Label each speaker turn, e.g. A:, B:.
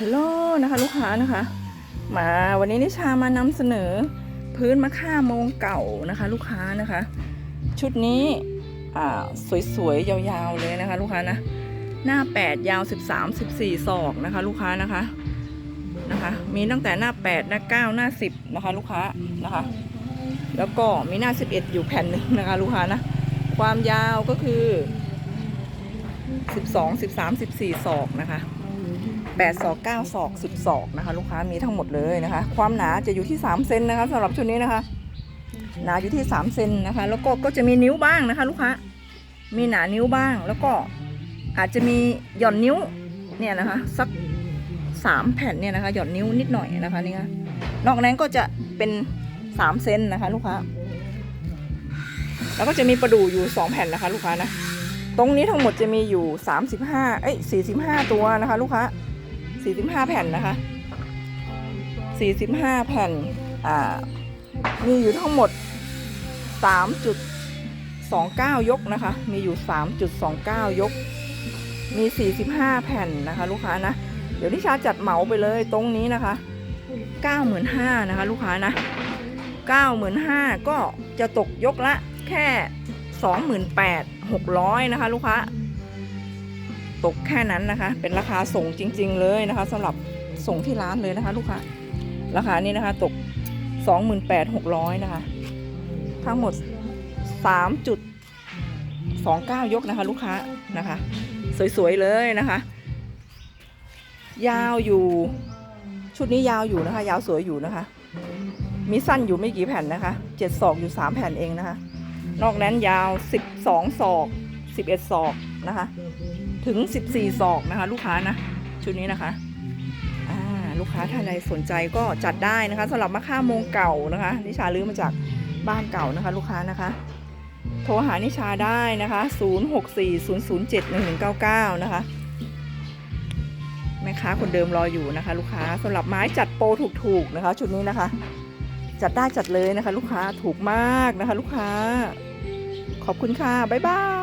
A: ฮัลโหลนะคะลูกค้านะคะ มาวันนี้นิชามานำเสนอ พื้นมะค่าโมงเก่านะคะ ลูกค้านะคะ ชุดนี้อ่าสวยๆ ยาวๆเลยนะคะ ลูกค้านะหน้า 8 ยาว 13 14 ศอกนะคะ ลูกค้านะคะนะคะ มีตั้งแต่หน้า 8 หน้า 9 หน้า 10 นะคะ ลูกค้านะคะ แล้วก็มีหน้า 11 อยู่แผ่นหนึ่งนะคะ ลูกค้านะความยาวก็คือ 12 13 14 ศอกนะคะ 8ศอก9ศอก10ศอกนะคะ ลูกค้ามีทั้งหมดเลยนะคะ ความหนาจะอยู่ที่3เซนนะคะสำหรับชุดนี้นะคะ หนาอยู่ที่3เซนนะคะ แล้วก็ก็จะมีนิ้วบ้างนะคะ ลูกค้ามีหนานิ้วบ้างแล้วก็อาจจะมีหย่อนนิ้วเนี่ยนะคะสักสามแผ่นเนี่ยนะคะหย่อนนิ้วนิดหน่อยนะคะนี่ค่ะนอกนั้นก็จะเป็นสามเซนนะคะ ลูกค้า แล้วก็จะมีประดู่อยู่สองแผ่นนะคะ ลูกค้านะ ตรงนี้ทั้งหมดจะมีอยู่สามสิบห้าเอ้ยสี่สิบห้าตัวนะคะ ลูกค้า สี่สิบห้าแผ่นนะคะสี่สิบห้าแผ่น อ่า มีอยู่ทั้งหมดสามจุด29 ยกนะคะ มีอยู่ 3.29 ยก มี 45 แผ่นนะคะ ลูกค้านะ เดี๋ยวนิชาจัดเหมาไปเลยตรงนี้นะคะ 95,000นะคะ ลูกค้านะ 95,000ก็จะตกยกละแค่ 28,600 นะคะ ลูกค้า ตกแค่นั้นนะคะ เป็นราคาส่งจริง ๆ เลยนะคะสำหรับส่งที่ร้านเลยนะคะ ลูกค้าราคานี้นะคะ ตก 28,600นะคะ ทั้งหมด 3.29 ยกนะคะ ลูกค้านะคะ สวย ๆ เลยนะคะ ยาวอยู่ชุดนี้ยาวอยู่นะคะ ยาวสวยอยู่นะคะ มีสั้นอยู่ไม่กี่แผ่นนะคะเจ็ดศอกอยู่3แผ่นเองนะคะ นอกนั้นยาว12ศอก11ศอก นะคะ ถึง 14 ศอกนะคะ ลูกค้านะ ชุดนี้นะคะลูกค้าท่านใดสนใจก็จัดได้นะคะสำหรับมะค่าโมงเก่านะคะ นิชาลื้อมาจากบ้านเก่านะคะ ลูกค้านะคะ โทรหานิชาได้นะคะ 0640071199 นะคะแม่ค้าคนเดิมรออยู่นะคะ ลูกค้าสำหรับไม้จัดโปรถูกๆนะคะ ชุดนี้นะคะ จัดได้จัดเลยนะคะ ลูกค้าถูกมากนะคะ ลูกค้า ขอบคุณค่ะบ๊ายบาย